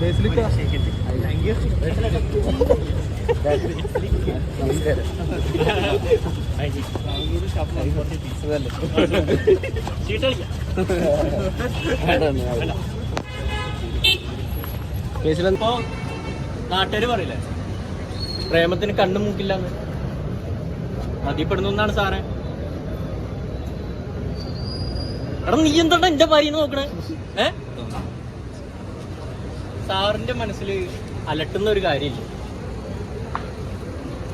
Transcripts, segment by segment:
ബേസിലിക്ക. നാട്ടുകാര് പറയില്ലേ? പ്രേമത്തിന് കണ്ണും മൂക്കില്ലാന്ന്. എന്നാണ് സാറേ. എടാ നീ എന്താ എന്റെ ഭാര്യ നോക്കണേ? ഏ? സാറിന്റെ മനസ്സിൽ അലട്ടുന്ന ഒരു കാര്യമില്ല.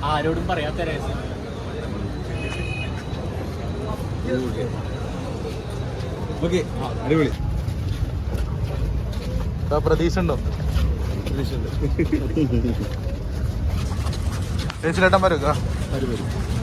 ആരോടും പറയാത്ത രഹസ്യം. ഓക്കെ അടിപൊളി. പ്രതീക്ഷ ഉണ്ടോ? ബേസിലേട്ടൻ വരും വരും.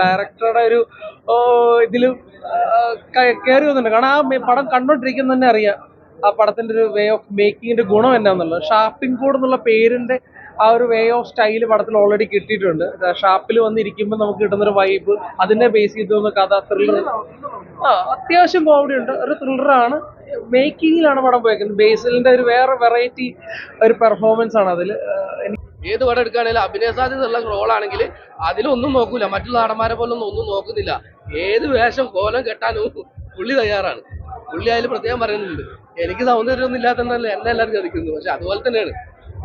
ഡയറക്ടറുടെ ഒരു ഇതിൽ കയറി വന്നിട്ടുണ്ട്. കാരണം ആ പടം കണ്ടോണ്ടിരിക്കുന്ന തന്നെ അറിയാം. ആ പടത്തിന്റെ ഒരു വേ ഓഫ് മേക്കിങ്ങിന്റെ ഗുണം എന്നാന്നുള്ളത് ഷാപ്പിംഗ് കോഡ് എന്നുള്ള പേരിന്റെ ആ ഒരു വേ ഓഫ് സ്റ്റൈൽ പടത്തിൽ ഓൾറെഡി കിട്ടിയിട്ടുണ്ട്. ഷാപ്പിൽ വന്നിരിക്കുമ്പോൾ നമുക്ക് കിട്ടുന്ന ഒരു വൈബ് അതിനെ ബേസ് ചെയ്ത് കഥ ത്രില്ലർ ആ അത്യാവശ്യം കോമഡി ഉണ്ട്. ഒരു ത്രില്ലറാണ് മേക്കിങ്ങിലാണ് പടം പോയേക്കുന്നത്. ബേസിലിന്റെ ഒരു വേറെ വെറൈറ്റി ഒരു പെർഫോമൻസ് ആണ് അതിൽ ഏത് പടം എടുക്കുകയാണെങ്കിലും അഭിനയ ഉള്ള റോളാണെങ്കിൽ അതിലൊന്നും നോക്കൂല. മറ്റുള്ള നടന്മാരെ പോലൊന്നും ഒന്നും നോക്കുന്നില്ല. ഏത് വേഷം കോലം കെട്ടാനും പുള്ളി തയ്യാറാണ്. പുള്ളി അതിൽ പ്രത്യേകം പറയുന്നുണ്ട്. എനിക്ക് സൗന്ദര്യമൊന്നും ഇല്ലാത്തതല്ല എന്നെ എല്ലാവരും ചതിക്കുന്നു പക്ഷെ അതുപോലെ തന്നെയാണ്.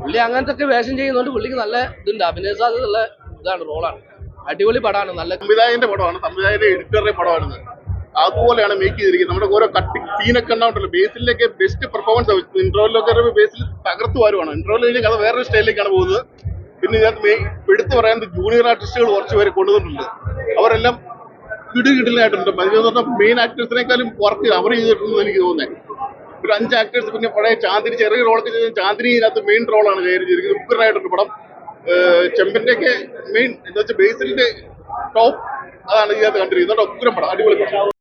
പുള്ളി അങ്ങനത്തെ ഒക്കെ വേഷം ചെയ്യുന്നതുകൊണ്ട് പുള്ളിക്ക് നല്ല ഇതുണ്ട്. അഭിനയ സാധ്യത ഉള്ള ഇതാണ് റോളാണ്. അടിപൊളി പടമാണ്. നല്ല സംവിധായകന്റെ പടമാണ്. സംവിധായകന്റെ എഡിറ്ററുടെ പടമാണ് അതുപോലെയാണ് മേക്ക് ചെയ്തിരിക്കുന്നത്. നമ്മുടെ ഓരോ കട്ടിങ് സീനൊക്കെ ഉണ്ടാവുണ്ടല്ലോ. ബേസിലേക്ക് ബെസ്റ്റ് പെർഫോമൻസ് ഇൻട്രോയിലൊക്കെ ബേസിൽ തകർത്ത് വരുവാണ്. ഇന്റർവെൽ കഴിഞ്ഞ കഥ വേറൊരു സ്റ്റൈലിലേക്കാണ് പോകുന്നത്. പിന്നെ ഇതിനകത്ത് എടുത്തു പറയാൻ ജൂനിയർ ആർട്ടിസ്റ്റുകൾ കുറച്ച് പേര് കൊണ്ടുവന്നിട്ടുണ്ട്. അവരെല്ലാം കിടുകിടലായിട്ടുണ്ട് മെയിൻ ആക്ടേഴ്സിനേക്കാളും വർക്ക് അവർ ചെയ്തിട്ടുണ്ടെന്ന് എനിക്ക് തോന്നുന്നത് ഒരു അഞ്ച് ആക്ടേഴ്സ് പിന്നെ പഴയ ചാന്ദിനി ചെറിയ റോളൊക്കെ ചെയ്ത ചാന്ദിനി ഇതിനകത്ത് മെയിൻ റോളാണ് കയറി ചെയ്തിരിക്കുന്നത്. ഉഗ്രനായിട്ടുണ്ട് പടം. ചെമ്പന്റെ ഒക്കെ മെയിൻ എന്താ വെച്ചാൽ ബേസിലിന്റെ ടോപ്പ് അതാണ് ഇതിനകത്ത് കണ്ടിരിക്കുന്നത്. ഉഗ്രം പടം. അടിപൊളി പടം.